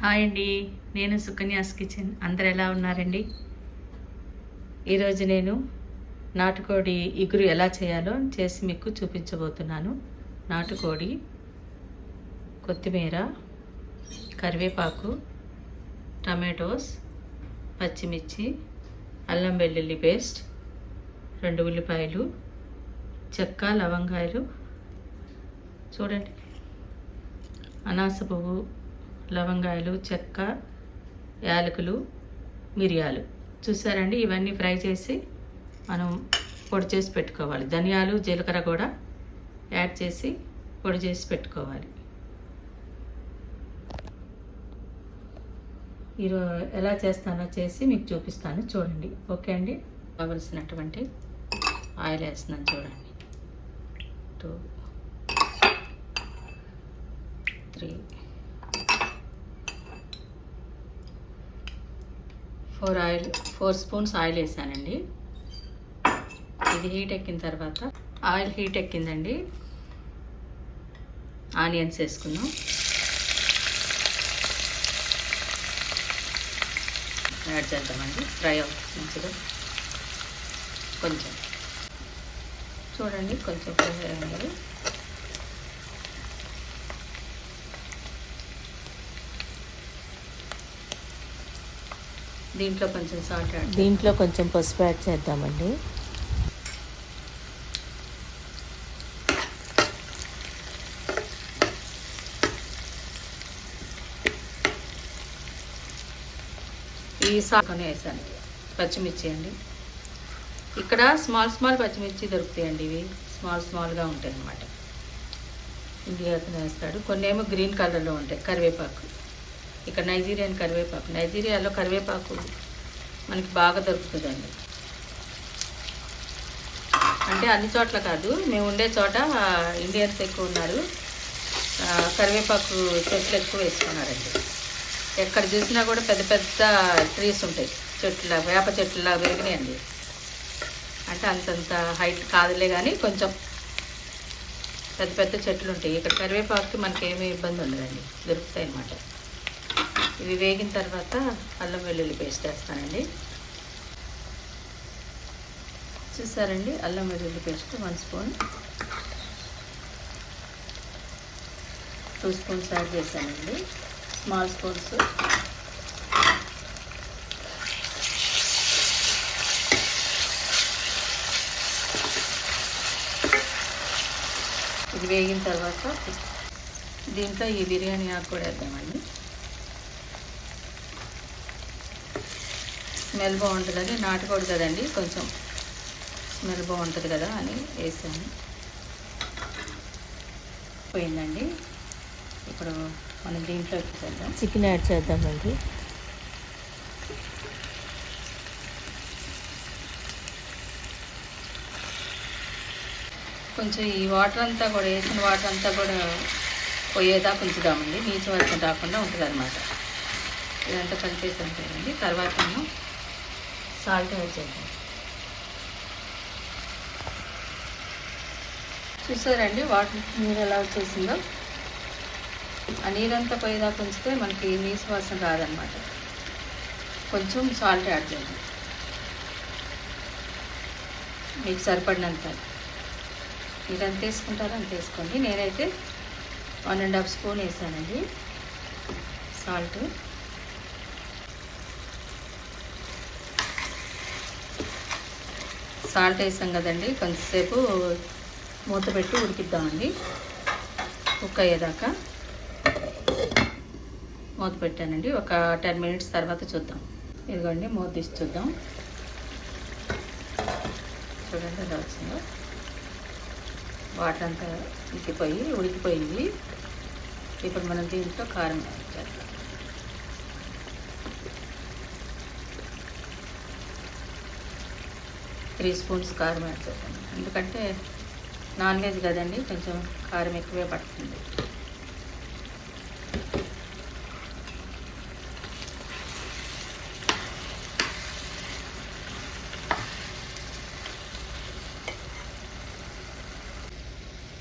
Hi అండి. నేను Sukanya's kitchen. అందరు ఎలా ఉన్నారండి? ఈరోజు నేను నాటుకోడి ఇగురు ఎలా చేయాలో చేసి మీకు చూపించబోతున్నాను. నాటుకోడి కొత్తిమీర కరివేపాకు టమాటోస్ పచ్చిమిర్చి అల్లం వెల్లుల్లి పేస్ట్ రెండు ఉల్లిపాయలు చెక్క లవంగాయలు చూడండి. అనాస పువ్వు లవంగాయలు చెక్క యాలకులు మిరియాలు. చూసారండి? ఇవన్నీ ఫ్రై చేసి మనం పొడి చేసి పెట్టుకోవాలి. ధనియాలు జీలకర్ర కూడా యాడ్ చేసి పొడి చేసి పెట్టుకోవాలి. ఈరో ఎలా చేస్తానో చేసి మీకు చూపిస్తాను. చూడండి. ఓకే అండి? కావలసినటువంటి ఆయిల్ వేస్తున్నాను చూడండి. Two three four oil four spoons oil వేసానండి. ఇది హీట్ ఎక్కిన తర్వాత ఆయిల్ హీట్ ఎక్కిందండి. ఆనియన్స్ వేసుకున్నాం యాడ్ చేద్దామండి. ఫ్రై అవుతుంది మంచిగా. కొంచెం. చూడండి కొంచెం ఫ్రై అయ్యండి దీంట్లో కొంచెం సాల్ట్ యాడ్ దీంట్లో కొంచెం పసుపు యాడ్ చేద్దామండి. ఈ సాకొని వేసాను పచ్చిమిర్చి అండి. ఇక్కడ స్మాల్ స్మాల్ పచ్చిమిర్చి దొరుకుతాయండి ఇవి. స్మాల్ స్మాల్గా ఉంటాయి అన్నమాట ఇండియా అతను వేస్తాడు. కొన్ని ఏమో గ్రీన్ కలర్లో ఉంటాయి. కరివేపాకు. ఇక్కడ నైజీరియన్ కరివేపాకు. నైజీరియాలో కరివేపాకు మనకి బాగా దొరుకుతుందండి. అంటే అన్ని చోట్ల కాదు మేము ఉండే చోట ఇండియన్స్ ఎక్కువ ఉన్నారు. కరివేపాకు చెట్లు ఎక్కువ వేసుకున్నారండి. ఎక్కడ చూసినా కూడా పెద్ద పెద్ద ట్రీస్ ఉంటాయి. చెట్ల వేప చెట్ల పెరిగినాయండి. అంటే అంతంత హైట్ కాదులే కానీ కొంచెం పెద్ద పెద్ద చెట్లు ఉంటాయి. ఇక్కడ కరివేపాకుకి మనకి ఏమీ ఇబ్బంది ఉండదండి. దొరుకుతాయి అన్నమాట ఇవి వేగిన తర్వాత అల్లం వెల్లుల్లి పేస్ట్ వేస్తానండి. చూసారండి? అల్లం వెల్లుల్లి paste one spoon. Two spoons add చేశానండి. Small spoons. ఇది వేగిన తర్వాత దీంట్లో ఈ బిర్యానీ ఆకు కూడా వేద్దామండి. స్మెల్ బాగుంటుందని నాటుకోడు కదండి కొంచెం స్మెల్ బాగుంటుంది కదా అని వేసాను. పోయిందండి. ఇప్పుడు మనం దీంట్లోకి చేద్దాం. చికెన్ యాడ్ చేద్దామండి కొంచెం ఈ వాటర్ అంతా కూడా వేసిన వాటర్ అంతా కూడా పోయేదాకా ఉంచుదామండి. నీచు వాసన రాకుండా ఉంటుంది అనమాట ఇదంతా కలిపేసి ఉంటాయండి తర్వాత మనం సాల్ట్ యాడ్ చేద్దాం. చూసారండి వాటర్ నీరు ఎలా వచ్చేసిందో? ఆ నీరంతా పోయేదాకా ఉంచితే మనకి నీసు వాసన రాదనమాట కొంచెం సాల్ట్ యాడ్ చేద్దాం. మీకు సరిపడినంత. మీరు ఎంత వేసుకుంటారో అంత వేసుకోండి. నేనైతే వన్ అండ్ హాఫ్ స్పూన్ వేసానండి. సాల్ట్. సాల్ట్ వేసాం కదండి కొంతసేపు మూత పెట్టి ఉడికిద్దామండి. కుక్ అయ్యేదాకా మూత పెట్టానండి. ఒక టెన్ మినిట్స్ తర్వాత చూద్దాం. ఇదిగోండి మూత తీసి చూద్దాం. చూడండి ఎలా వచ్చిందో. వాటర్ అంతా ఉడికిపోయి ఉడికిపోయింది. ఇప్పుడు మనం దీంట్లో కారం చేద్దాం. త్రీ స్పూన్స్ కారం యాడ్ చేద్దాం ఎందుకంటే నాన్ వెజ్ కదండి కొంచెం కారం ఎక్కువే పడుతుంది.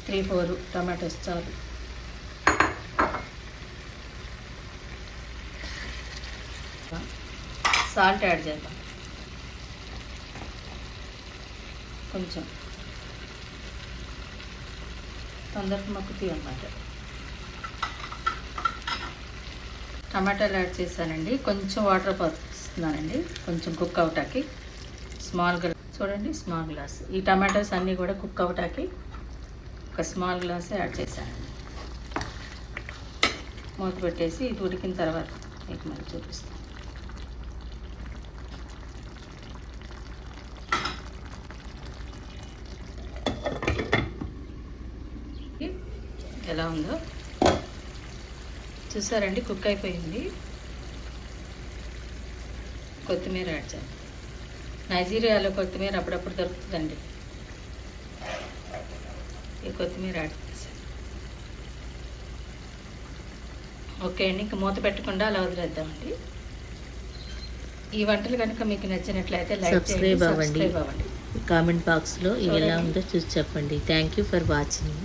త్రీ ఫోర్ టమాటోస్ చాలు. సాల్ట్ యాడ్ చేద్దాం. కొంచెం తొందరగా మక్కుతాయి అన్నమాట. టమాటాలు యాడ్ చేశానండి. కొంచెం వాటర్ పోస్తున్నానండి. కొంచెం కుక్ అవటానికి. స్మాల్ గ్లాస్ చూడండి స్మాల్ గ్లాస్. ఈ టమాటాస్ అన్నీ కూడా కుక్ అవటానికి ఒక స్మాల్ గ్లాస్ యాడ్ చేశానండి. మూత పెట్టేసి ఇది ఉడికిన తర్వాత మీకు మళ్ళీ చూపిస్తాను. ఎలా ఉందో. చూసారండి కుక్ అయిపోయింది. కొత్తిమీర యాడ్ చేయాలి నైజీరియాలో కొత్తిమీర అప్పుడప్పుడు దొరుకుతుందండి. ఈ కొత్తిమీర యాడ్ చేశాను ఓకే అండి ఇంకా మూత పెట్టకుండా అలా వదిలేద్దామండి. ఈ వంటలు కనుక మీకు నచ్చినట్లయితే లైక్ చేయండి. సబ్స్క్రైబ్ అవ్వండి. కామెంట్ బాక్స్లో ఎలా. ఉందో చూసి చెప్పండి. Thank you for watching